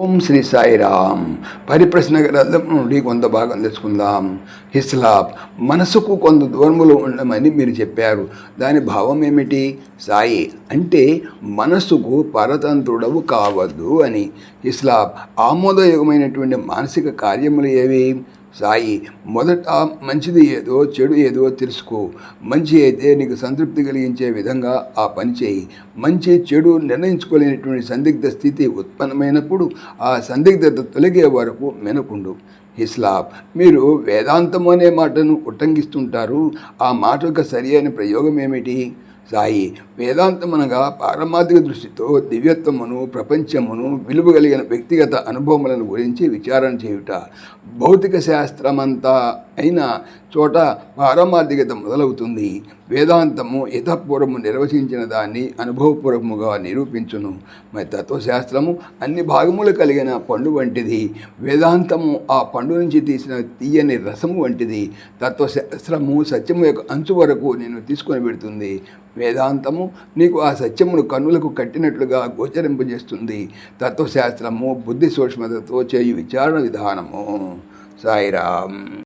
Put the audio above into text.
ఓం శ్రీ సాయిరామ్. పరిప్రశ్న గ్రంథం నుండి కొంత భాగం తెలుసుకుందాం. హిస్లాబ్ మనసుకు కొంత దూరములో ఉండమని మీరు చెప్పారు. దాని భావం ఏమిటి? సాయి అంటే మనసుకు పరతంత్రుడవు కావద్దు అని. హిస్లాబ్ ఆమోదయోగమైనటువంటి మానసిక కార్యములు ఏవి? సాయి మొదట మంచిది ఏదో చెడు ఏదో తెలుసుకో. మంచి అయితే నీకు సంతృప్తి కలిగించే విధంగా ఆ పని చేయి. మంచి చెడు నిర్ణయించుకోలేనటువంటి సందిగ్ధ స్థితి ఉత్పన్నమైనప్పుడు ఆ సందిగ్ధత తొలగే వరకు మెనకుండు. హిస్లాబ్ మీరు వేదాంతం అనే మాటను ఉట్టంగిస్తుంటారు ఆ మాట యొక్క సరి అయిన ప్రయోగం ఏమిటి సాయి వేదాంతమనగా పారమార్థిక దృష్టితో దివ్యత్వమును ప్రపంచమును విలువ కలిగిన వ్యక్తిగత అనుభవములను గురించి విచారణ చేయుట భౌతిక శాస్త్రమంతా అయిన చోట పారమార్థికత మొదలవుతుంది. వేదాంతము యథపూర్వము నిర్వచించిన దాన్ని అనుభవపూర్వముగా నిరూపించును. మరి తత్వశాస్త్రము అన్ని భాగములు కలిగిన పండు వంటిది. వేదాంతము ఆ పండు నుంచి తీసిన తీయని రసము వంటిది. తత్వశాస్త్రము సత్యము యొక్క అంచు వరకు నేను తీసుకొని పెడుతుంది. వేదాంతము నీకు ఆ సత్యమును కన్నులకు కట్టినట్లుగా గోచరింపజేస్తుంది. తత్వశాస్త్రము బుద్ధి సూక్ష్మతతో చేయు విచారణ విధానము. సాయిరామ్.